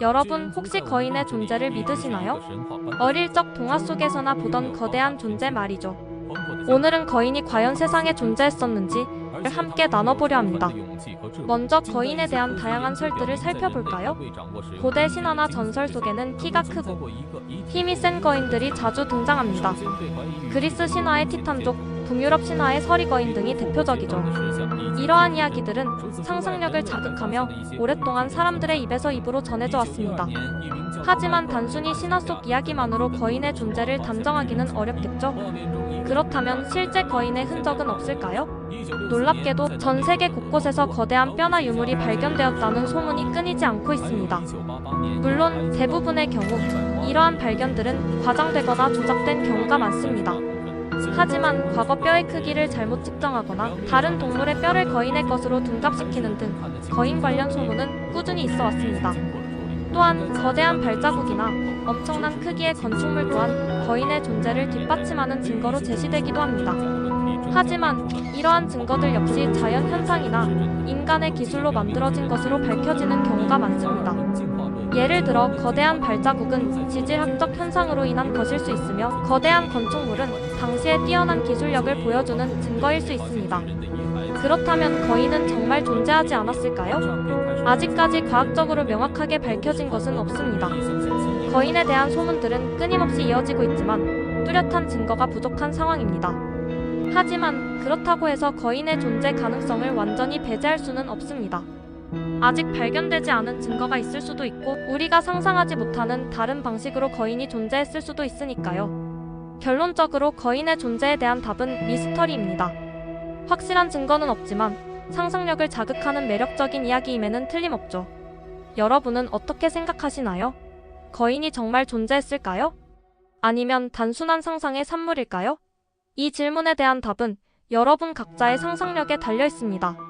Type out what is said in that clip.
여러분 혹시 거인의 존재를 믿으시나요? 어릴 적 동화 속에서나 보던 거대한 존재 말이죠. 오늘은 거인이 과연 세상에 존재했었는지 함께 나눠보려 합니다. 먼저 거인에 대한 다양한 설들을 살펴볼까요? 고대 신화나 전설 속에는 키가 크고 힘이 센 거인들이 자주 등장합니다. 그리스 신화의 티탄족, 북유럽 신화의 서리 거인 등이 대표적이죠. 이러한 이야기들은 상상력을 자극하며 오랫동안 사람들의 입에서 입으로 전해져 왔습니다. 하지만 단순히 신화 속 이야기만으로 거인의 존재를 단정하기는 어렵겠죠? 그렇다면 실제 거인의 흔적은 없을까요? 놀랍게도 전 세계 곳곳에서 거대한 뼈나 유물이 발견되었다는 소문이 끊이지 않고 있습니다. 물론 대부분의 경우 이러한 발견들은 과장되거나 조작된 경우가 많습니다. 하지만 과거 뼈의 크기를 잘못 측정하거나 다른 동물의 뼈를 거인의 것으로 둔갑시키는 등 거인 관련 소문은 꾸준히 있어 왔습니다. 또한 거대한 발자국이나 엄청난 크기의 건축물 또한 거인의 존재를 뒷받침하는 증거로 제시되기도 합니다. 하지만 이러한 증거들 역시 자연 현상이나 인간의 기술로 만들어진 것으로 밝혀지는 경우가 많습니다. 예를 들어 거대한 발자국은 지질학적 현상으로 인한 것일 수 있으며 거대한 건축물은 당시의 뛰어난 기술력을 보여주는 증거일 수 있습니다. 그렇다면 거인은 정말 존재하지 않았을까요? 아직까지 과학적으로 명확하게 밝혀진 것은 없습니다. 거인에 대한 소문들은 끊임없이 이어지고 있지만 뚜렷한 증거가 부족한 상황입니다. 하지만 그렇다고 해서 거인의 존재 가능성을 완전히 배제할 수는 없습니다. 아직 발견되지 않은 증거가 있을 수도 있고 우리가 상상하지 못하는 다른 방식으로 거인이 존재했을 수도 있으니까요. 결론적으로 거인의 존재에 대한 답은 미스터리입니다. 확실한 증거는 없지만 상상력을 자극하는 매력적인 이야기임에는 틀림없죠. 여러분은 어떻게 생각하시나요? 거인이 정말 존재했을까요? 아니면 단순한 상상의 산물일까요? 이 질문에 대한 답은 여러분 각자의 상상력에 달려 있습니다.